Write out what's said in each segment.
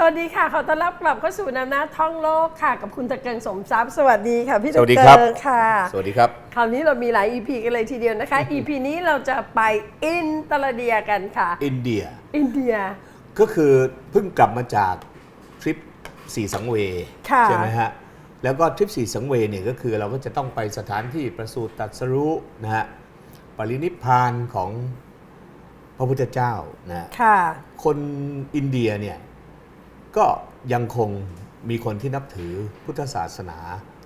สวัสดีค่ะ ขอต้อนรับกลับเข้าสู่นำหน้าท่องโลกค่ะ กับคุณตะเกิงสมทรัพย์ สวัสดีค่ะ พี่สวัสดีตะครับเกิงค่ะ สวัสดีครับ คราวนี้เรามีหลาย EP กันเลยทีเดียวนะคะ EP นี้เราจะไปอินเตอร์เดียกันค่ะ อินเดียอินเดีย ก็คือเพิ่งกลับมาจากทริปสีสังเวย ค่ะ ใช่ไหมฮะ แล้วก็ทริปสีสังเวยเนี่ยก็คือเราก็จะต้องไปสถานที่ประสูติตรัสรู้นะฮะปรินิพพานของพระพุทธเจ้านะฮะ ค่ะ คนอินเดียเนี่ย ก็ยังคงมีคนที่นับถือพุทธศาสนา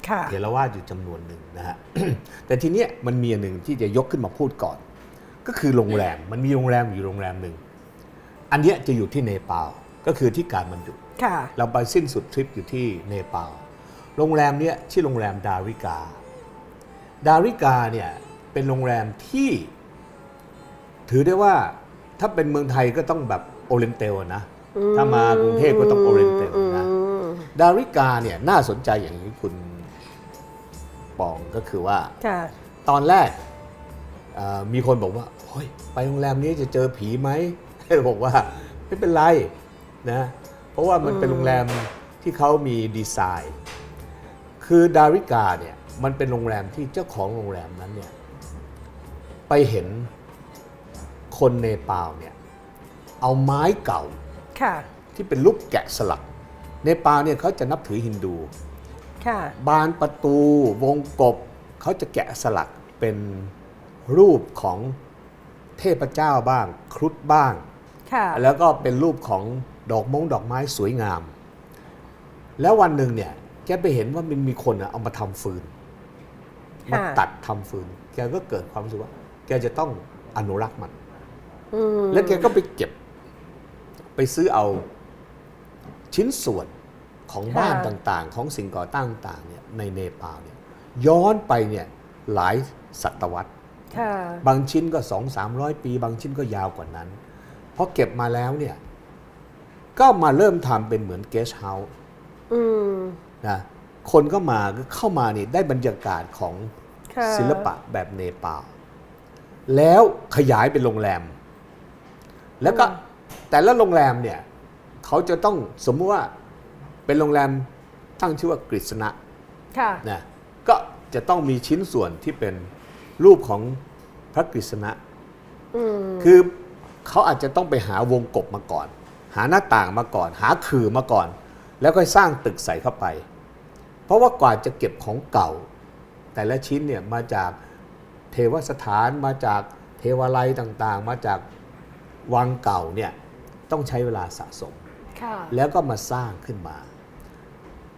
ค่ะเถรวาทอยู่จำนวนหนึ่งนะฮะแต่ทีเนี้ยมันมีอันหนึ่งที่จะยกขึ้นมาพูดก่อน ก็คือโรงแรมมันมีโรงแรมอยู่โรงแรมหนึ่งอันเนี้ยจะอยู่ที่เนปาลก็คือที่การมันดุค่ะเราไปสิ้นสุดทริปอยู่ที่เนปาลโรงแรมเนี้ยชื่อโรงแรมดาริกา ดาริกาเนี่ยเป็นโรงแรมที่ ถือได้ว่าถ้าเป็นเมืองไทยก็ต้องแบบโอเรนเตลนะ ถ้ามากรุงเทพก็ต้องโอเรนเตลนะอืมดาริกาเนี่ยน่าสนใจอย่างนี้คุณปองก็คือว่าค่ะตอนแรกเอ่อมีคนบอกว่าเฮ้ยไปโรงแรมนี้จะเจอผีไหมให้บอกว่าไม่เป็นไรนะ เพราะว่ามันเป็นโรงแรมที่เขามีดีไซน์ คือดาริกาเนี่ยมันเป็นโรงแรมที่เจ้าของโรงแรมนั้นเนี่ยไปเห็นคนเนปาลเนี่ยเอาไม้เก่า ค่ะ ที่เป็นรูปแกะสลัก เนปาลเนี่ยเขาจะนับถือฮินดู ค่ะ บานประตูวงกบเขาจะแกะสลักเป็นรูปของเทพเจ้าบ้าง ครุฑบ้าง ค่ะ แล้วก็เป็นรูปของดอกมงดอกไม้สวยงาม แล้ววันหนึ่งเนี่ยแกไปเห็นว่ามันมีคนอะเอามาทำฟืน มาค่ะตัดทำฟืน แกก็เกิดความรู้สึกว่า แกจะต้องอนุรักษ์มันอืมแล้วแกก็ไปเก็บ ไปซื้อเอาชิ้นส่วนของบ้านต่างๆ ของสิ่งก่อตั้งต่างๆเนี่ยในเนปาลเนี่ยย้อนไปเนี่ยหลายศตวรรษค่ะบางชิ้นก็สองสามร้อยปี บางชิ้นก็ยาวกว่านั้นพอเก็บมาแล้วเนี่ยก็มาเริ่มทำเป็นเหมือนเกสต์เฮาส์อืมนะคนก็มาก็เข้ามานี่ได้บรรยากาศของค่ะศิลปะแบบเนปาลแล้วขยายเป็นโรงแรม แล้วก็ แต่ละโรงแรมเนี่ยเขาจะต้องสมมติว่าเป็นโรงแรมตั้งชื่อว่ากฤษณะค่ะนะก็จะต้องมีชิ้นส่วนที่เป็นรูปของพระกฤษณะอืมคือเขาอาจจะต้องไปหาวงกบมาก่อน หาหน้าต่างมาก่อน หาขื่อมาก่อน แล้วก็สร้างตึกใส่เข้าไป เพราะว่ากว่าจะเก็บของเก่า แต่ละชิ้นเนี่ยมาจากเทวสถานมาจากเทวาลัยต่างๆ มาจากวังเก่าเนี่ย ต้องใช้เวลาสะสมค่ะแล้วก็มาสร้างขึ้นมา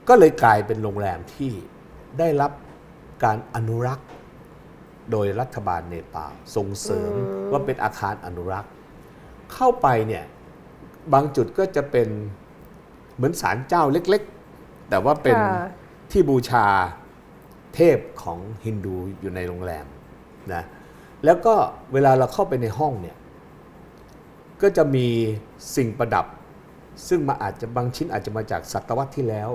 ก็เลยกลายเป็นโรงแรมที่ได้รับการอนุรักษ์ โดยรัฐบาลเนปาลส่งเสริมว่าเป็นอาคารอนุรักษ์ เข้าไปเนี่ยบางจุดก็จะเป็นเหมือนศาลเจ้าเล็กๆ แต่ว่าเป็นค่ะที่บูชาเทพของฮินดูอยู่ในโรงแรมนะแล้วก็เวลาเราเข้าไปในห้องเนี่ย ก็จะมีสิ่งประดับ ซึ่งมาอาจจะบางชิ้นอาจจะมาจากศตวรรษที่แล้ว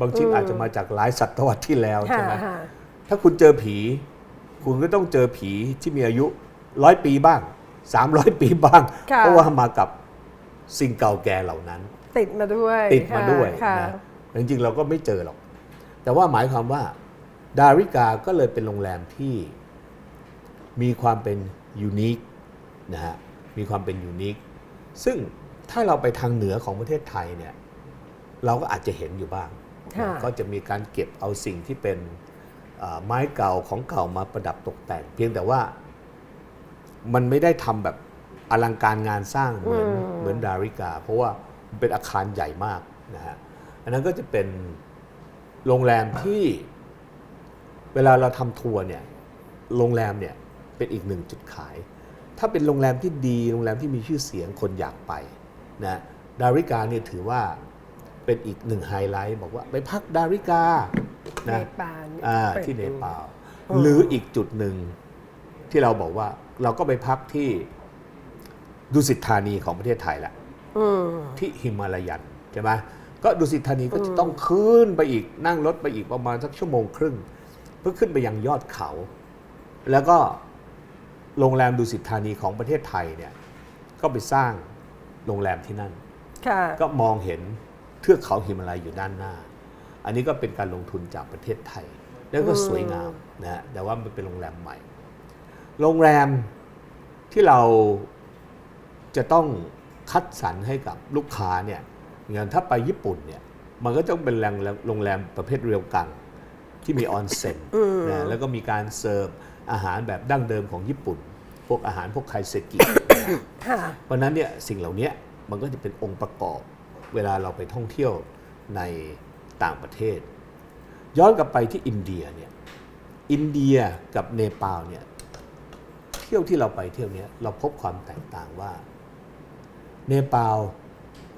บางชิ้นอืมอาจจะมาจากหลายศตวรรษที่แล้วค่ะใช่ไหมค่ะถ้าคุณเจอผี คุณก็ต้องเจอผีที่มีอายุร้อยปีบ้าง 300 ปีบ้างค่ะเพราะว่ามากับสิ่งเก่าแก่เหล่านั้น ติดมาด้วยติดมาด้วยค่ะนะจริงๆเราก็ไม่เจอหรอก แต่ว่าหมายความว่าดาริกาก็เลยเป็นโรงแรมที่มีความเป็นยูนิคนะฮะมีความเป็นยูนิค ซึ่งถ้าเราไปทางเหนือของประเทศไทยเนี่ยเราก็อาจจะเห็นอยู่บ้างค่ะก็จะมีการเก็บเอาสิ่งที่เป็นเอ่อไม้เก่าของเก่ามาประดับตกแต่ง เพียงแต่ว่ามันไม่ได้ทำแบบอลังการงานสร้างเหมือนอืมเหมือนดาริกา เพราะว่ามันเป็นอาคารใหญ่มากนะฮะอันนั้นก็จะเป็นโรงแรมที่เวลาเราทำทัวร์เนี่ยโรงแรมเนี่ยเป็นอีกหนึ่งจุดขาย ถ้าเป็นโรงแรมที่ดีโรงแรมที่มีชื่อเสียงคนอยากไปนะดาริกาเนี่ยถือว่าเป็นอีกหนึ่งไฮไลท์บอกว่าไปพักดาริกาเนนะปาลอ่าปิดที่เนปาลอืมหรืออีกจุดหนึ่งที่เราบอกว่าเราก็ไปพักที่ดุสิตธานีของประเทศไทยแหละอืมที่หิมาลายันใช่ไหมก็ดุสิตธานีก็จะต้องขึ้นไปอีกนั่งรถไปอีกประมาณสักชั่วโมงครึ่ง เพื่อขึ้นไปยังยอดเขา แล้วก็ โรงแรมดุสิตธานีของประเทศไทยเนี่ยก็ไปสร้างโรงแรมที่นั่นค่ะก็มองเห็นเทือกเขาหิมาลัยอยู่ด้านหน้า อันนี้ก็เป็นการลงทุนจากประเทศไทย แล้วก็สวยงามนะฮะแต่ว่ามันเป็นโรงแรมใหม่ โรงแรมที่เราจะต้องคัดสรรให้กับลูกค้าเนี่ยอย่างถ้าไปญี่ปุ่นเนี่ยมันก็ต้องเป็นแรงโรงแรมประเภทเรียวกังที่มีออนเซ็นนะแล้วก็มีการเสิร์ฟ อาหารแบบดั้งเดิมของญี่ปุ่น พวกอาหารพวกไคเซกิค่ะเพราะฉะนั้นเนี่ยสิ่งเหล่านี้มันก็จะเป็นองค์ประกอบเวลาเราไปท่องเที่ยวในต่างประเทศ ย้อนกลับไปที่อินเดียเนี่ยอินเดียกับเนปาลเนี่ยเที่ยวที่เราไปเที่ยวเนี้ยเราพบความแตกต่างว่า เนปาล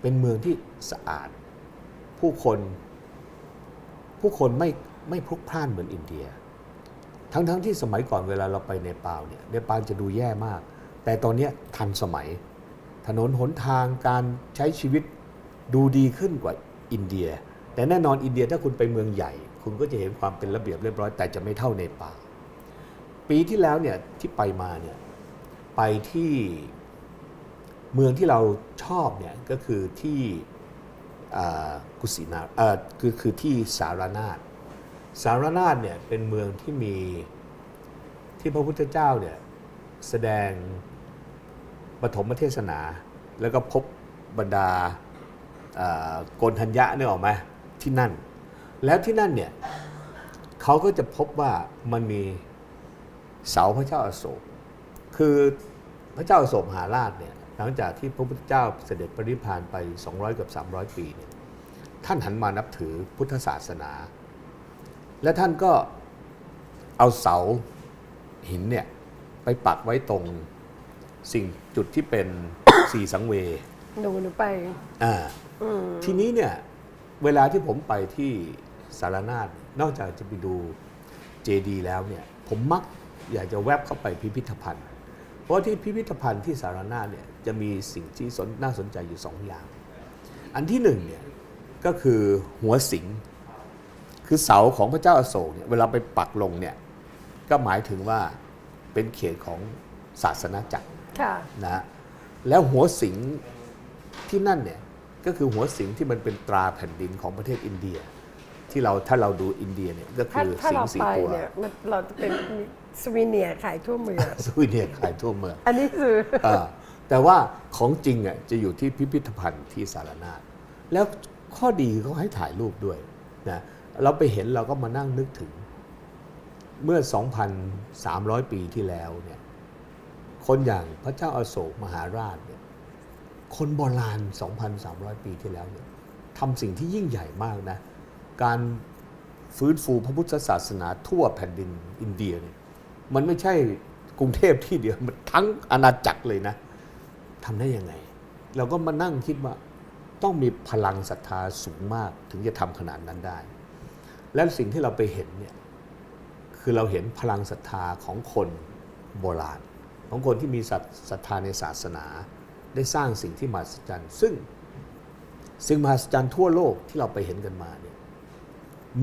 เป็นเมืองที่สะอาด ผู้คน ผู้คนไม่ไม่พลุกพล่านเหมือนอินเดีย ทั้งๆทที่สมัยก่อนเวลาเราไปเนปาลเนี่ยเนปาลจะดูแย่มาก แต่ตอนนี้ทันสมัย ถนนหนทางการใช้ชีวิตดูดีขึ้นกว่าอินเดีย แต่แน่นอนอินเดียถ้าคุณไปเมืองใหญ่ คุณก็จะเห็นความเป็นระเบียบเรียบร้อย แต่จะไม่เท่าเนปาลปีที่แล้วเนี่ยที่ไปมาเนี่ยไปที่เมืองที่เราชอบเนี่ยก็คือที่กุสินาคือคือที่สารนาฏ สารนาฏเนี่ยเป็นเมืองที่มีที่พระพุทธเจ้าเนี่ยแสดงปฐมเทศนา แล้วก็พบบรรดาโกนทัญญะเนี่ยออกไหมที่นั่น แล้วที่นั่นเนี่ยเขาก็จะพบว่ามันมีเสาพระเจ้าอโศก คือพระเจ้าอโศกมหาราชเนี่ยหลังจากที่พระพุทธเจ้าเสด็จปรินิพพานไป 200 กับ 300 ปีเนี่ยท่านหันมานับถือพุทธศาสนา และท่านก็เอาเสาหินเนี่ยไปปักไว้ตรงสิ่งจุดที่เป็น สี่สังเวยหนูหนูไปอ่าทีนี้เนี่ยเวลาที่ผมไปที่สารนาฏนอกจากจะไปดูเจดีย์แล้วเนี่ยผมมักอยากจะแวบเข้าไปพิพิธภัณฑ์ เพราะที่พิพิธภัณฑ์ที่สารนาฏเนี่ยจะมีสิ่งที่สนน่าสนใจอยู่สองอย่าง อันที่หนึ่งเนี่ยก็คือหัวสิง คือเสาของพระเจ้าอโศกเนี่ยเวลาไปปักลงเนี่ยก็หมายถึงว่าเป็นเขตของศาสนาจักรค่ะนะฮะแล้วหัวสิงที่นั่นเนี่ยก็คือหัวสิงที่มันเป็นตราแผ่นดินของประเทศอินเดีย ที่เราถ้าเราดูอินเดียเนี่ยก็ถ้าคือถ้าสิงเราสี่ไปตัวเนี่ยมันเราจะเป็นสวีเนียร์ขายทั่วเมืองสวีเนียขายทั่วเมืองอันนี้คือเออแต่ว่าของจริงอะจะอยู่ที่พิพิธภัณฑ์ที่สารนาฏแล้วข้อดีเขาให้ถ่ายรูปด้วยนะ เราไปเห็นเราก็มานั่งนึกถึง เมื่อ 2,300 ปีที่แล้วเนี่ยคนอย่างพระเจ้าอาโศกมหาราชเนี่ยคนโบราณ 2,300 ปีที่แล้วเนี่ยทำสิ่งที่ยิ่งใหญ่มากนะ การฟื้นฟูพระพุทธศาสนาทั่วแผ่นดินอินเดียเนี่ยมันไม่ใช่กรุงเทพที่เดียว มันทั้งอาณาจักรเลยนะทำได้ยังไง เราก็มานั่งคิดว่าต้องมีพลังศรัทธาสูงมากถึงจะทำขนาดนั้นได้ และสิ่งที่เราไปเห็นเนี่ยคือเราเห็นพลังศรัทธาของคนโบราณ ของคนที่มีศรัทธาในศาสนาได้สร้างสิ่งที่มหัศจรรย์ซึ่งสิ่งมหัศจรรย์ทั่วโลกที่เราไปเห็นกันมาเนี่ย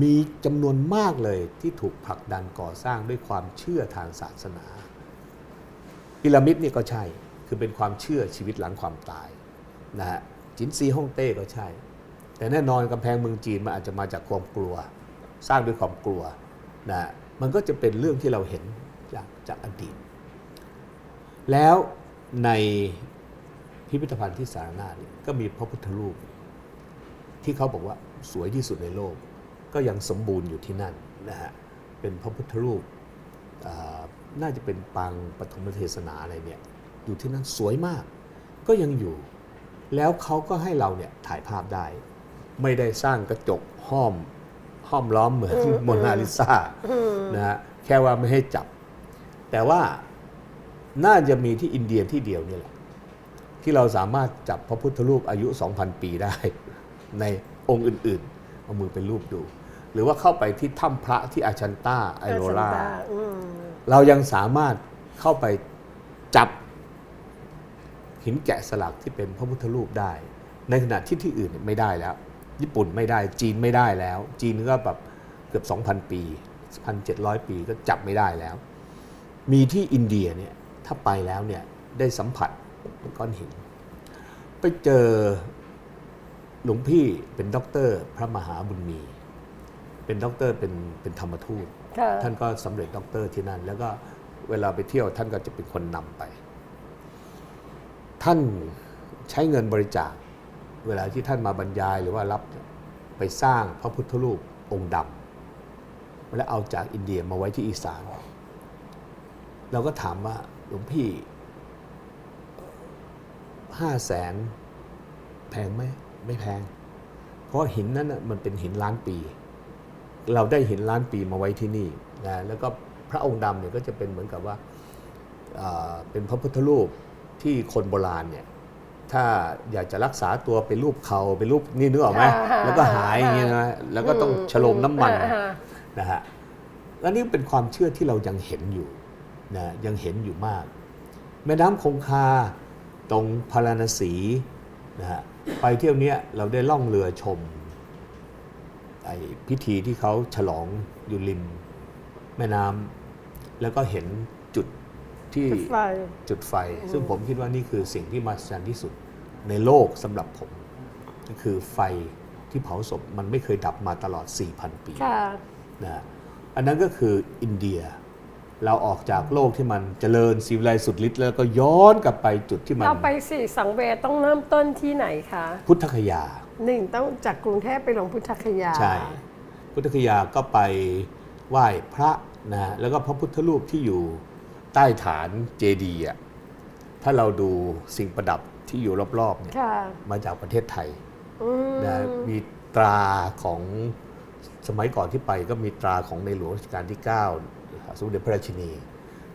มีจำนวนมากเลยที่ถูกผลักดันก่อสร้างด้วยความเชื่อทางศาสนาพีระมิดนี่ก็ใช่คือเป็นความเชื่อชีวิตหลังความตายนะฮะจินซีฮ่องเต้ก็ใช่ แต่แน่นอนกำแพงเมืองจีนมันอาจจะมาจากความกลัว สร้างด้วยความกลัวนะฮะมันก็จะเป็นเรื่องที่เราเห็นจากจากอดีต แล้วในพิพิธภัณฑ์ที่สารนาเนี่ยก็มีพระพุทธรูป ที่เขาบอกว่าสวยที่สุดในโลก ก็ยังสมบูรณ์อยู่ที่นั่นนะฮะเป็นพระพุทธรูปน่าจะเป็นปางปฐมเทศนาอะไรเนี่ยอยู่ที่นั่นสวยมาก ก็ยังอยู่ แล้วเขาก็ให้เราเนี่ยถ่ายภาพได้ ไม่ได้สร้างกระจกห้อม ห้อมล้อมเหมือนโมนาลิซานะฮะแค่ว่าไม่ให้จับ แต่ว่าน่าจะมีที่อินเดียที่เดียวนี่แหละ ที่เราสามารถจับพระพุทธรูปอายุ 2,000 ปีได้ ในองค์อื่นๆ เอามือไปรูปดู หรือว่าเข้าไปที่ถ้ำพระที่อาชันตาไอโรลาอืมเรายังสามารถเข้าไปจับหินแกะสลักที่เป็นพระพุทธรูปได้ ในขณะที่ที่อื่นเนี่ยไม่ได้แล้ว ญี่ปุ่นไม่ได้จีนไม่ได้แล้ว จีนก็แบบเกือบ 2,000 ปี 1,700 ปีก็จับไม่ได้แล้ว มีที่อินเดียเนี่ยถ้าไปแล้วเนี่ยได้สัมผัสก้อนหิน ไปเจอหลวงพี่เป็นด็อกเตอร์พระมหาบุญมี เป็นด็อกเตอร์เป็นเป็นธรรมทูตค่ะท่านก็สำเร็จด็อกเตอร์ที่นั่น แล้วก็เวลาไปเที่ยวท่านก็จะเป็นคนนำไป ท่านใช้เงินบริจาค เวลาที่ท่านมาบรรยายหรือว่ารับไปสร้างพระพุทธรูปองค์ดำแล้วเอาจากอินเดียมาไว้ที่อีสาน เราก็ถามว่าหลวงพี่ห้าแสนแพงไหมไม่แพง เพราะหินนั้นมันเป็นหินล้านปี เราได้หินล้านปีมาไว้ที่นี่นะแล้วก็พระองค์ดำเนี่ยก็จะเป็นเหมือนกับว่าเป็นพระพุทธรูปที่คนโบราณเนี่ย ถ้าอยากจะรักษาตัวไปรูปเขาไปรูปนี่นึกออกไหมอ่าแล้วก็หายอย่างเงี้ยนะแล้วก็ต้องฉโลมน้ำมันอ่าฮะนะฮะและนี่เป็นความเชื่อที่เรายังเห็นอยู่นะยังเห็นอยู่มาก แม่น้ำคงคาตรงพาราณสีนะฮะไปเที่ยวเนี้ยเราได้ล่องเรือชมไอ้พิธีที่เขาฉลองอยู่ริม แม่น้ำแล้วก็เห็นจุด ที่จุดไฟ จุดไฟ ซึ่งผมคิดว่านี่คือสิ่งที่มหัศจรรย์ที่สุดในโลกสำหรับผม ก็คือไฟที่เผาศพมันไม่เคยดับมาตลอด 4,000 ปีค่ะ นะอันนั้นก็คืออินเดีย เราออกจากโลกที่มันเจริญซีวิไลซ์สุดฤทธิ์แล้วก็ย้อนกลับไปจุดที่มัน เราไปสี่สังเวชต้องเริ่มต้นที่ไหนคะพุทธคยา หนึ่งต้องจากกรุงเทพไปลงพุทธคยา ใช่ พุทธคยาก็ไปไหว้พระนะแล้วก็พระพุทธรูปที่อยู่ ใต้ฐานเจดีย์อะถ้าเราดูสิ่งประดับที่อยู่รอบๆเนี่ยค่ะมาจากประเทศไทยอืมนะมีตราของสมัยก่อนที่ไปก็มีตราของในหลวงรัชกาลที่9นะครับสมเด็จพระราชินี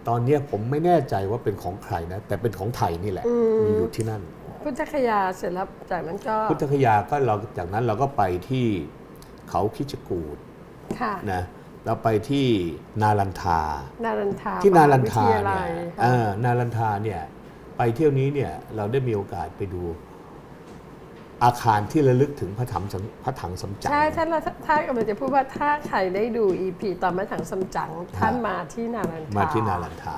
ตอนเนี้ยผมไม่แน่ใจว่าเป็นของใครนะ แต่เป็นของไทยนี่แหละ มีอยู่ที่นั่น พุทธคยาเสร็จแล้วจากนั้นก็ พุทธคยาก็เราจากนั้นเราก็ไปที่เขาคิชกูดค่ะนะ เราไปที่นาลันทา นารันทาที่นาลันทาวิยเนี่ยลัเออนาลันทาเนี่ยไปเที่ยวนี้เนี่ยเราได้มีโอกาสไปดูอาคารที่ระลึกถึงพระถังสำพระถังสำจัง ใช่ถ้าเราถ้ากำลังจะพูดว่าถ้าใครได้ดู EP ตอนมาถังสำจังท่านมาที่นารันทา มาที่นาลันทา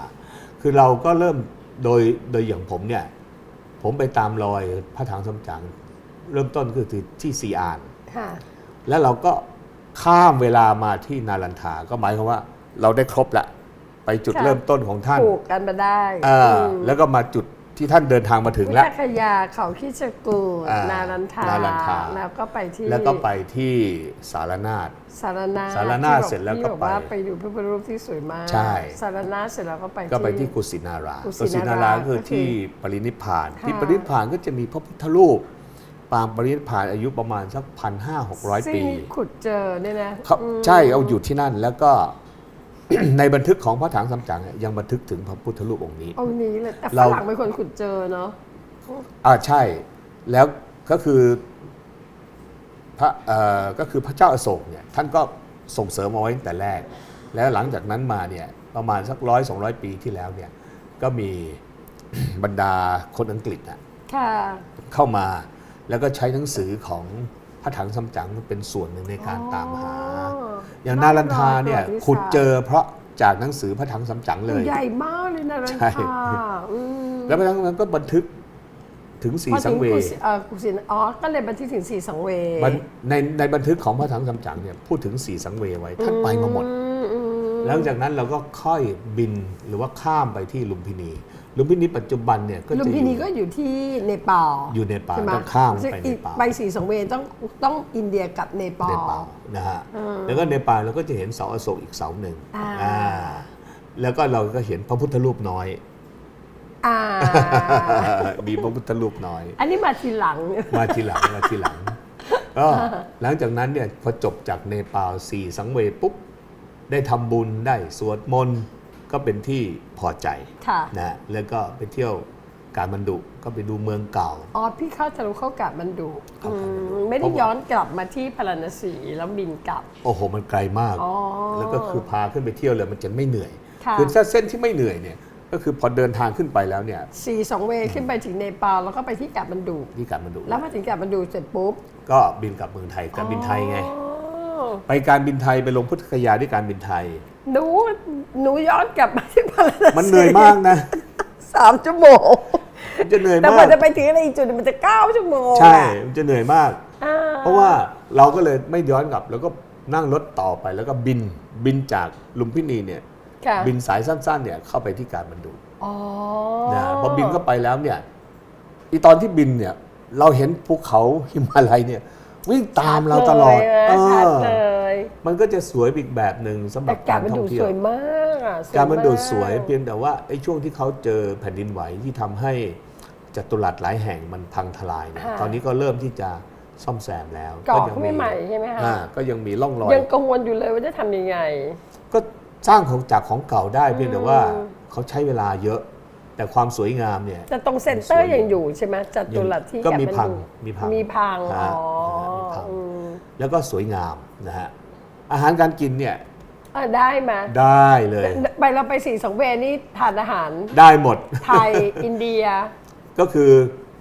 คือเราก็เริ่มโดยโดยอย่างผมเนี่ย ผมไปตามรอยพระถังสำจัง เริ่มต้นก็คือที่ซีอานค่ะแล้วเราก็ ข้ามเวลามาที่นาลันทาก็หมายความว่าเราได้ครบละไปจุดค่ะ เริ่มต้นของท่านผูกกันมาได้เอออืมแล้วก็มาจุดที่ท่านเดินทางมาถึงพุทแล้วธคยาเขาคิชกูดอ่านารันทานารันทา แล้วก็ไปที่แล้วก็ไปที่สารนาฏ สารนาสารนาถที่บอกเสร็จแล้วที่ก็บอกไปว่าไปดูพระพุทธรูปที่สวยมากใช่ สารนาถเสร็จแล้วก็ไป ก็ไปที่กุสินารากุกุสิสินานาราราคือก็คือที่ปรินิพพาน ค่ะ ที่ปรินิพพานก็จะมีพระพุทธรูป ปางปรินิพพานอายุประมาณสักพันห้าหกร้อยซึ่งปีขุดเจอเนี่ยนะเขาอืมใช่เอาอยู่ที่นั่นแล้วก็ ในบันทึกของพระถังซัมจั๋งเนี่ยยังบันทึกถึงพระพุทธรูปองค์นี้องค์นี้เลยแต่ฝเรา รั่งเป็นคนขุดเจอเนาะ อ่าใช่แล้วก็คือพระเอ่อก็คือพระเจ้าอโศกเนี่ยท่านก็ส่งเสริมเอาไว้ตั้งแต่แรก แล้วหลังจากนั้นมาเนี่ยประมาณสักร้อยสองร้อยปีที่แล้วเนี่ยก็มี บรรดาคนอังกฤษน่ะค่ะ เข้ามา แล้วก็ใช้หนังสือของพระถังซัมจั๋งเป็นส่วนหนึ่งในการตามหา อย่างนารันทาเนี่ยขุดเจอเพราะจากหนังสือพระถังซัมจั๋งเลยใหญ่มากเลยนารันใช่ทาอืมแล้วพระถังซัมจั๋งก็บันทึกถึงสีพอสัถึงงเวกุยศิเอ่อกุศินอ๋อก็เลยบันทึกถึงสี่สังเวยบันในในบันทึกของพระถังซัมจั๋งเนี่ยพูดถึงสีสังเวยไว้ท่านไปมาหมดอือืมหลังจากนั้นเราก็ค่อยบินหรือว่าข้ามไปที่ลุมพินี ลุมพินีปัจจุบันเนี่ยก็ลุมจะอพินียู่ก็อยู่ที่เนปาลอยู่ในป่าใช่ไหมต้องข้ามไปซึ่งในอีกป่าไปสีสังเวยต้องต้องอินเดียกับเนปาเนลปาลนะฮะแล้วก็เนปาลเราก็จะเห็นเสาอโศกอีกเสาหนึ่งอ่าอ่าแล้วก็เราก็เห็นพระพุทธรูปน้อยอ่ามีพระพุทธรูปน้อย อันนี้มาทีหลัง มาทีหลังมาทีหลังก็หลังจากนั้นเนี่ยพอจบจากเนปาลสี่สังเวยปุ๊บได้ทำบุญได้สวดมนต์ ก็เป็นที่พอใจค่ะ นะแล้วก็ไปเที่ยวการมันดุก็ไปดูเมืองเก่า อ๋อ พี่เข้าจะรู้เข้ากลับมันดูเข้ากลับมันดุอืมไม่ได้เพราะว่าย้อนกลับมาที่พาราณสีแล้วบินกลับ โอ้โหมันไกลมาก อ๋อ แล้วก็คือพาขึ้นไปเที่ยวเลยมันจะไม่เหนื่อยค่ะ อถ้าเส้นที่ไม่เหนื่อยเนี่ยก็คือพอเดินทางขึ้นไปแล้วเนี่ยสี่สองเวย์ขึ้นไปถึงเนปาลแล้วก็ไปที่กลับมันดูที่การมันดุแล้วมาถึงกลับมันดูเสร็จปุ๊บ ก็บินกลับเมืองไทยการบินไทยไง อ๋อ ไปการบินไทยไปลงพุทธคยาด้วยการบินไทย หนูหนูย้อนกลับมาที่พาราณสีมันเหนื่อยมากนะสามชั่วโมงมันจะเหนื่อยแต่มากมันจะไปถึงอะไรอีกจุดหนึ่งมันจะเก้าชั่วโมงใช่มันจะเหนื่อยมากอ่เพราะว่าเราก็เลยไม่ย้อนกลับ แล้วก็นั่งรถต่อไปแล้วก็บินบินจากลุมพินีเนี่ยค่ะบินสายสั้นๆเนี่ยเข้าไปที่การบรรดุอ๋อนะพอบินเข้าไปแล้วเนี่ยอีตอนที่บินเนี่ย เราเห็นภูเขาหิมาลัยเนี่ย วิ่งตามเราตลอดชัดเลยนะชัดเอเลอยมันก็จะสวยอีกแบบหนึ่งสำหรัแต่บกาการรมันท่อดูงเที่ยสววยมากอะการมันดูสวยมากเพียงแต่ว่าไอ้ช่วงที่เขาเจอแผ่นดินไหวที่ทำให้จัตุรัสหลายแห่งมันพังทลายเนี่ยค่ะตอนนี้ก็เริ่มที่จะซ่อมแซมแล้วก่อยัขึ้นใหม่ๆใช่ไหมคะอ่าก็ยังมีร่องรอย ยังกังวลอยู่เลยว่าจะทำยังไง ก็สร้างของจากของเก่าได้เพียงแต่ว่าอืมเขาใช้เวลาเยอะ แต่ความสวยงามเนี่ย แต่ตรงเซ็นเตอร์ยังอยู่ใช่ไหมจัตุรัสที่ก็มีแบพังนดูมีพังมีพังฮะอ๋อมีพังอืม แล้วก็สวยงามนะฮะอาหารการกินเนี่ยอะได้ไหมได้เลย ไปเราไปสีสังเวยนี่ทานอาหารได้หมด ไทย อินเดีย ก็คือ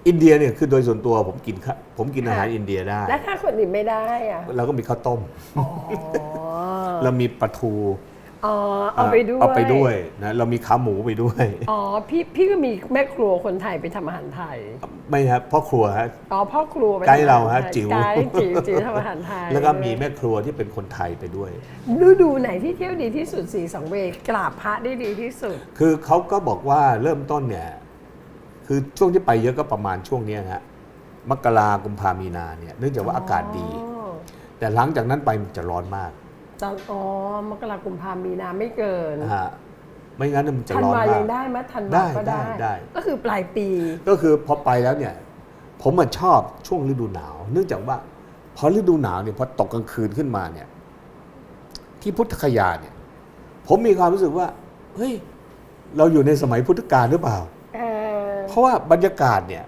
อินเดียเนี่ยคือโดยส่วนตัวผมกินข้าผมกินอาหารค่ะอินเดียได้ และถ้าคนอื่นไม่ได้อะเราก็มีข้าวต้ม อ๋อ เรามีปลาทู อ๋อเอาไปด้วยเอาไปด้วยนะเรามีขาหมูไปด้วยอ๋อพี่พี่ก็มีแม่ครัวคนไทยไปทำอาหารไทย ไม่ครับพ่อครัวฮะอ๋อพ่อครัวไปไกด์เราฮะทำอไทยจิ๋วไกด์จิ๋วจิ๋วทำอาหารไทย แล้วก็มีแม่ครัวที่เป็นคนไทยไปด้วยฤดูไหนที่เที่ยวดีที่สุดสีสังเวยกราบพระได้ดีที่สุด คือเขาก็บอกว่าเริ่มต้นเนี่ยคือช่วงที่ไปเยอะก็ประมาณช่วงเนี้ยฮะมกรากุมภามีนาเนี่ยเนื่องจากว่าอากาศดีอ๋อแต่หลังจากนั้นไปมันจะร้อนมาก ตอนอ๋อมกราคมพามีนาไม่เกินนะฮะไม่งั้นมันจะธันร้อนวายัมากงได้ไหมธันได้วาก็ได้ได้ได้ ก็คือปลายปี ก็คือพอไปแล้วเนี่ย ผมมันชอบช่วงฤดูหนาว เนื่องจากว่า พอฤดูหนาวเนี่ยพอตกกลางคืนขึ้นมาเนี่ย ที่พุทธคยาเนี่ย ผมมีความรู้สึกว่าเฮ้ยเราอยู่ในสมัยพุทธกาลหรือเปล่า เออเพราะว่าบรรยากาศเนี่ย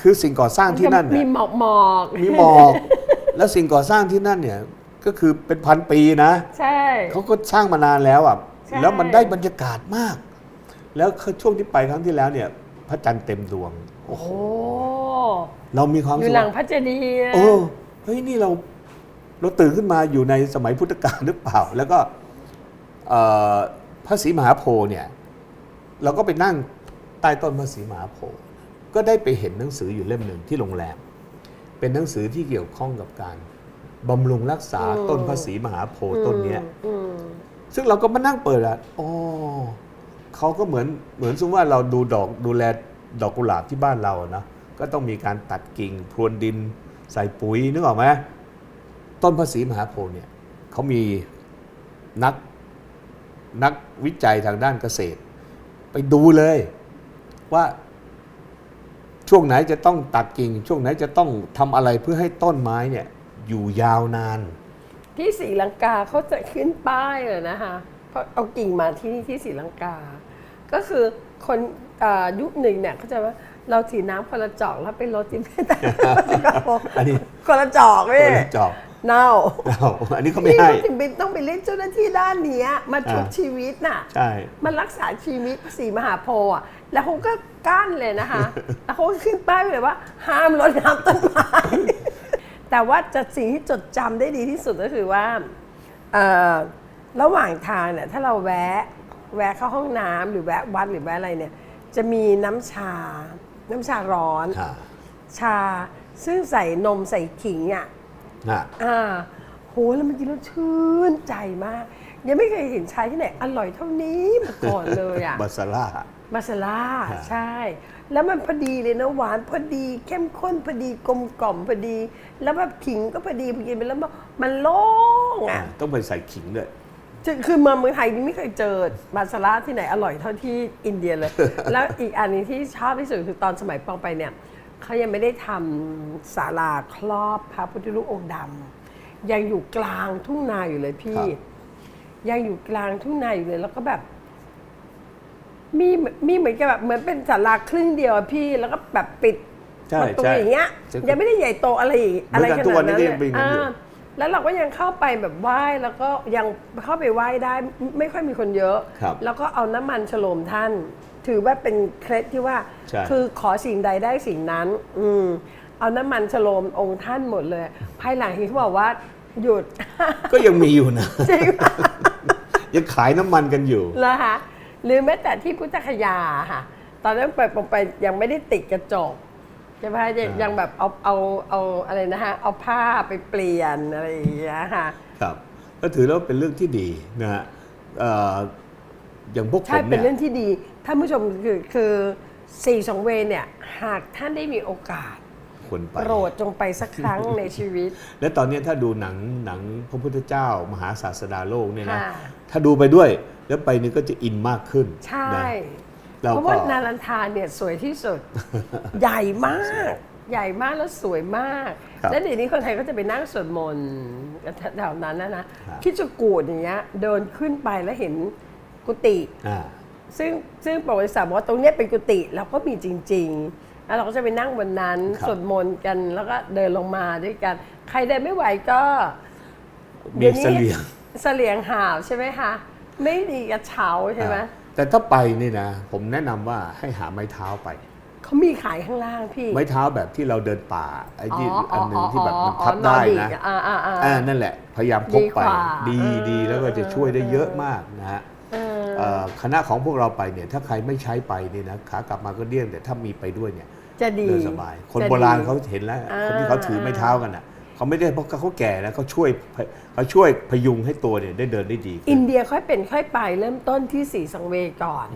คือสิ่งก่อสร้างที่นั่นมีเนี่ยหมอกหมอกมีหมอก แล้วสิ่งก่อสร้างที่นั่นเนี่ย ก็คือเป็นพันปีนะใช่ เขาก็สร้างมานานแล้วอะใช่ แล้วมันได้บรรยากาศมาก แล้วช่วงที่ไปครั้งที่แล้วเนี่ย พระจันทร์เต็มดวงโอ้โหโอ้เรามีความอรู้ยู่สึกหลังว่าพระเจดีย์นะ เออเฮ้ยนี่เราเราตื่นขึ้นมาอยู่ในสมัยพุทธกาลหรือเปล่า แล้วก็เอ่อพระศรีมหาโพธิ์เนี่ย เราก็ไปนั่งใต้ต้นพระศรีมหาโพธิ์ก็ได้ไปเห็นหนังสืออยู่เล่มหนึ่งที่โรงแรม เป็นหนังสือที่เกี่ยวข้องกับการ บำรุงรักษาต้นพระศรีมหาโพธิ์ต้นเนี้ย อืม ซึ่งเราก็มานั่งเปิดอะอ๋อเขาก็เหมือนเหมือนสมมติว่าเราดูดอกดูแลดอกกุหลาบที่บ้านเราอะนะ ก็ต้องมีการตัดกิ่งพรวนดินใส่ปุ๋ยนึกออกไหมต้นพระศรีมหาโพธิ์เนี่ยเขามีนักนักวิจัยทางด้านเกษตร ไปดูเลย ว่า ช่วงไหนจะต้องตัดกิ่ง ช่วงไหนจะต้องทำอะไรเพื่อให้ต้นไม้เนี่ย อยู่ยาวนาน ที่ศรีลังกาเขาจะขึ้นป้ายเลยนะคะเพราะเอากิ่งมาที่นี่ที่ศรีลังกา ก็คือคนเอ่อยุคหนึ่งเนี่ยเขาใจะว่าเราถือน้ำคนละจอกแล้วไปรดจิ้มแต่อันนี้คนละจอกคเว้ยนละจอบเน่าเราอันนี้เขาไม่นี่ให้เขาถึงเป็นต้องไปเรียกเจ้าหน้าที่ด้านเนี้ยมาชุบอ่าชีวิตน่ะใช่มันรักษาชีวิตสีมหาโพธิ์อะแล้วเขาก็กั้นเลยนะคะ แล้วเขาก็ขึ้นป้ายไว้เลยว่า ห้ามรดน้ำต้นไม้ แต่ว่าจะสิ่งที่จดจำได้ดีที่สุดก็คือว่าเอ่อระหว่างทางเนี่ยถ้าเราแวะแวะเข้าห้องน้ำหรือแวะวัดหรือแวะอะไรเนี่ย จะมีน้ำชา น้ำชาร้อนค่ะชาซึ่งใส่นมใส่ขิงอะน่ะอ่าโหแล้วมันกินแล้วชื่นใจมาก ยังไม่เคยเห็นชายที่ไหนอร่อยเท่านี้มาก่อนเลยอะ บาซาร่า มาซาล่าครับใช่ แล้วมันพอดีเลยนะหวานพอดี เข้มข้นพอดีกลมกล่อมพอดี แล้วแบบขิงก็พอดีพอกินไปแล้วมันมันโล่งอะต้องไปใส่ขิงด้วย จะคือมาเมืองไทยนี่ไม่เคยเจอมาซาล่าที่ไหนอร่อยเท่าที่อินเดียเลย แล้วอีกอันหนึงที่ชอบที่สุดคือตอนสมัยปองไปเนี่ยเขายังไม่ได้ทำศาลาครอบพระพุทธรูปองค์ดำยังอยู่กลางทุ่งนาอยู่เลยพี่ ครับ ยังอยู่กลางทุ่งนาอยู่เลย แล้วก็แบบ มีมีเหมือนกับแบบเหมือนเป็นศาลาครึ่งเดียวอะพี่แล้วก็แบบปิดใช่ประตูใช่อย่างเงี้ยใช่ยังไม่ได้ใหญ่โตอะไรอีกอะไรเหมือนกัขนทุกนาวัดนนี้นั้นก็ยังเป็นกันอยู่ อ่าแล้วเราก็ยังเข้าไปแบบไหว้แล้วก็ยังเข้าไปไหว้ได้ไม่ไม่ค่อยมีคนเยอะ ครับแล้วก็เอาน้ำมันฉโลมท่าน ถือว่าเป็นเคล็ดที่ว่า ใช่ คือขอสิ่งใดได้สิ่งนั้น อืมเอาน้ำมันฉโลมองค์ท่านหมดเลย ภายหลังที่เขาบอกว่าหยุด ก็ยังมีอยู่นะ จริง ยังขายน้ำมันกันอยู่แล้วคะหรือแม้แต่ที่พุทธคยาค่ะ ตอนนั้นไปผมไปยังไม่ได้ติดกระจกใช่ไหมคะยังยังแบบเอาเอาเอาอะไรนะฮะเอาผ้าไปเปลี่ยนอะไรอย่างเงี้ยค่ะครับ ก็ถือแล้วเป็นเรื่องที่ดีนะฮะเอ่ออย่างพวกผใช่มเป็นเนี่ยเรื่องที่ดีท่านผู้ชมคือคือสี่สองเวย์เนี่ย หากท่านได้มีโอกาสควรไป โปรดจงไปสักครั้งในชีวิต และตอนนี้ถ้าดูหนังหนังพระพุทธเจ้ามหาศาสดาโลกเนี่ยนะค่ะ ถ้าดูไปด้วย แล้วไปนี่ก็จะอินมากขึ้นใช่ นะเราเพราะก็ ว่านารันทาเนี่ยสวยที่สุด ใหญ่มาก ใหญ่มากแล้วสวยมาก ครับและเดี๋ยวนี้คนไทยก็จะไปนั่งสวดมนต์กันแถวนั้นนะนะครับ คิดจะกูดอย่างเงี้ยเดินขึ้นไปแล้วเห็นกุฏิอ่า ซึ่งซึ่งประวัติศาสตร์บอกว่าตรงเนี้ยเป็นกุฏิแล้วก็มีจริง ๆ แล้วเราก็จะไปนั่งบนนั้นครับ สวดมนต์กันแล้วก็เดินลงมาด้วยกัน ใครเดินไม่ไหวก็มีดี๋ยวนี้เสลียง เสลียงหาวใช่ไหมคะ ไม่ดีกระเช้าใช่ไหมอ่าแต่ถ้าไปนี่นะ ผมแนะนำว่าให้หาไม้เท้าไป เขามีขายข้างล่างพี่ ไม้เท้าแบบที่เราเดินป่าไอ้ที่อันหนึ่งอ๋อที่แบบมันอ๋อพับได้นอนะกอ่าอ่าอ่า อ่านั่นแหละ พยายามพกไป ดีกว่าดีเออดีแล้วก็จะช่วยได้เยอะมากนะฮะเออเอ่อคณะของพวกเราไปเนี่ยถ้าใครไม่ใช้ไปเนี่ยนะขากลับมาก็เลี่ยงแต่ถ้ามีไปด้วยเนี่ยจะดีเดินสบาย คนจะดีโบราณเขาเห็นแล้วอ่าคนที่เขาถือไม้เท้ากันอะ เขาไม่ได้เพราะเขาแก่แล้วเขาช่วยเขาช่วยพยุงให้ตัวเนี่ยได้เดินได้ดีขึ้อินนเดียค่อยเป็นค่อยไปเริ่มต้นที่สีสังเวยก่อน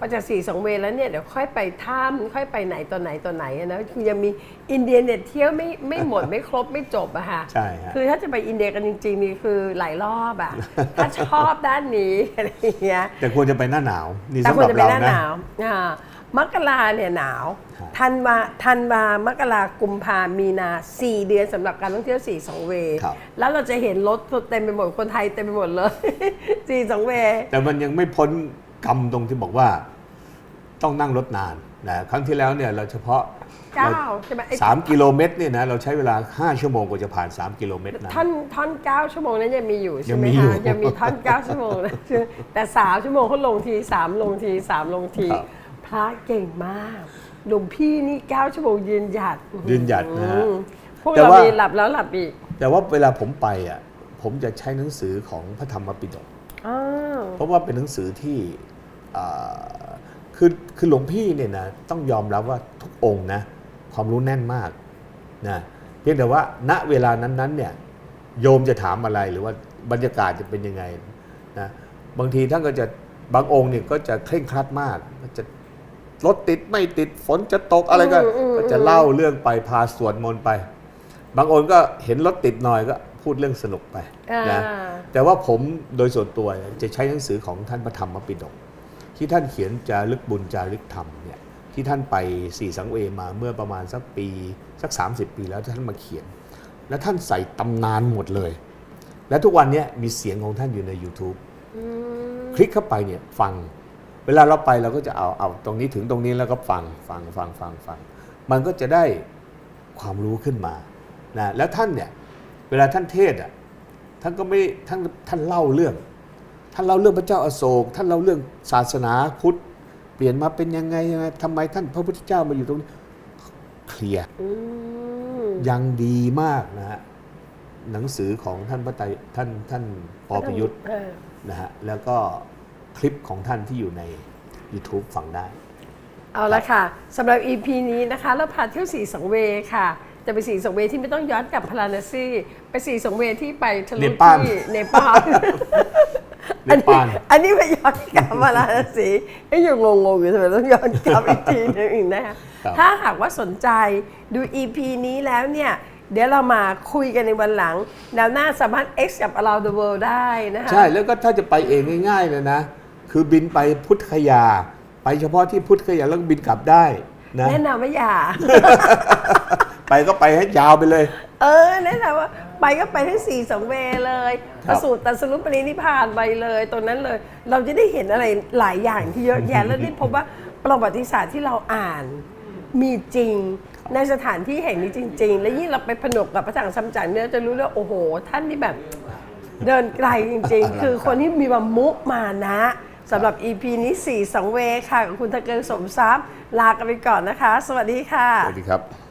พอจากสีสังเวยแล้วเนี่ยเดี๋ยวค่อยไปถ้ำค่อยไปไหนตัวไหนตัวไหนอะนะคือยังมีอินเดียเนี่ยเที่ยวไม่ไม่หมดไม่ครบไม่จบอะค่ะใช่ฮะคือถ้าจะไปอินเดียกันจริงๆนี่คือหลายรอบอะถ้าชอบด้านนี้อะไรอย่างเงี้ยแต่ควรจะไปหน้าหนาวนี่แต่สำควหรรับจะไปเราหน้าหนะนาวอ่า มกราเนี่ยหนาวครับธันวาธันวามกรากุมภามีนาสี่เดือนสำหรับการท่องเที่ยวสี่สองเวย์ครับ แล้วเราจะเห็นรถเต็มไปหมดคนไทยเต็มไปหมดเลย สี่สองเวย์แต่มันยังไม่พ้นกรรมตรงที่บอกว่า ต้องนั่งรถนานนะครั้งที่แล้วเนี่ยเราเฉพาะเก้าใช่ไหมไอ้ สามกิโลเมตรเนี่ยนะเราใช้เวลา5ชั่วโมงกว่าจะผ่าน3กิโลเมตรนั้นท่อนท่อนเก้าชั่วโมงนั้นยังมีอยู่ใช่ไหมยังมีอยู่คะยังมีท่อนเก้าชั่วโมงนะแต่สามชั่วโมงเขาลงทีสามลงทีสามลงที ครับ พระเก่งมาก หลวงพี่นี่เก้าชั่วโมงยืนหยัดยืนหยัดนะฮะอืมพวกแต่เราว่า มีหลับแล้วหลับอีกแต่ว่าเวลาผมไปอะผมจะใช้หนังสือของพระธรรมปิฎกอ้าวเพราะว่าเป็นหนังสือที่อ่าคือคือหลวงพี่เนี่ยนะต้องยอมรับว่าทุกองค์นะความรู้แน่นมากนะเพียงแต่ว่าณเวลานั้นๆเนี่ยโยมจะถามอะไรหรือว่าบรรยากาศจะเป็นยังไงนะบางทีท่านก็จะบางองค์เนี่ยก็จะเคร่งครัดมากก็จะ รถติดไม่ติดฝนจะตกอะไรก็อืมอืมก็จะเล่าเรื่องไปพาสวดมนต์ไป บางองค์ก็เห็นรถติดหน่อยก็พูดเรื่องสนุกไปนะอ่าแต่ว่าผมโดยส่วนตัวเนี่ยจะใช้หนังสือของท่านพระธรรมปิฎกที่ท่านเขียนจารึกบุญจารึกธรรมเนี่ยที่ท่านไปสี่สังเวยมาเมื่อประมาณสักปีสัก 30 ปีแล้วท่านมาเขียน แล้วท่านใส่ตำนานหมดเลย และทุกวันเนี้มีเสียงของท่านอยู่ใน YouTube อืมคลิกเข้าไปเนี่ยฟัง เวลาเราไปเราก็จะเอาเอาตรงนี้ถึงตรงนี้แล้วก็ฟังฟังฟังฟังฟังมันก็จะได้ความรู้ขึ้นมานะแล้วท่านเนี่ยเวลาท่านเทศอะท่านก็ไม่ท่านท่านเล่าเรื่อง ท่านเล่าเรื่องพระเจ้าอโศก ท่านเล่าเรื่องศาสนาพุทธเปลี่ยนมาเป็นยังไงยังไงทำไมท่านพระพุทธเจ้ามาอยู่ตรงนี้เคลียร์อืมยังดีมากนะฮะหนังสือของท่านพระไตรท่านท่านปอประยุทธ์เออนะฮะแล้วก็ คลิปของท่านที่อยู่ใน YouTube ฟังได้ เอาละค่ะสำหรับ EP นี้นะคะเราพาเที่ยวสีสังเวย์ค่ะ จะไปสีสังเวย์ที่ไม่ต้องย้อนกลับพาราณสีไปสีสังเวย์ที่ไปทะลุเนปาล ที่เนปาลเนปาล อันนี้ไปย้อนกลับพาราณสีไอ้ยังงงๆอยู่ทำไมต้องย้อนกลับอีกทีนึงอีกนะคะครับ ถ้าหากว่าสนใจดู EP นี้แล้วเนี่ย เดี๋ยวเรามาคุยกันในวันหลังแนวหน้าสามารถ X กับ around the world ได้นะคะ ใช่แล้วก็ถ้าจะไปเองง่ายๆเลยนะ คือบินไปพุทธคยา ไปเฉพาะที่พุทธคยาแล้วก็บินกลับได้นะแนะนำว่าอย่า ไปก็ไปให้ยาวไปเลย เออแนะนำว่าไปก็ไปที่สี่สังเวย์เลยคปรับระสูตรตัดสรุปปรินิพพานไปเลยตรงนั้นเลย เราจะได้เห็นอะไรหลายอย่างที่เยอะแยะแล้วได้พบว่าประวัติศาสตร์ที่เราอ่านมีจริง ในสถานที่แห่งนี้จริง ๆ และยิ่งเราไปผนวกกับพระถังซัมจั๋งเนี่ยจะรู้เลยโอ้โห ท่านนี่แบบ เดินไกลจริง ๆ คือคนที่มีความมุมานะ สำหรับ EP นี้4สังเวค่ะกับคุณตะเกิงสมทรัพย์ลากันไปก่อนนะคะ สวัสดีค่ะ สวัสดีครับ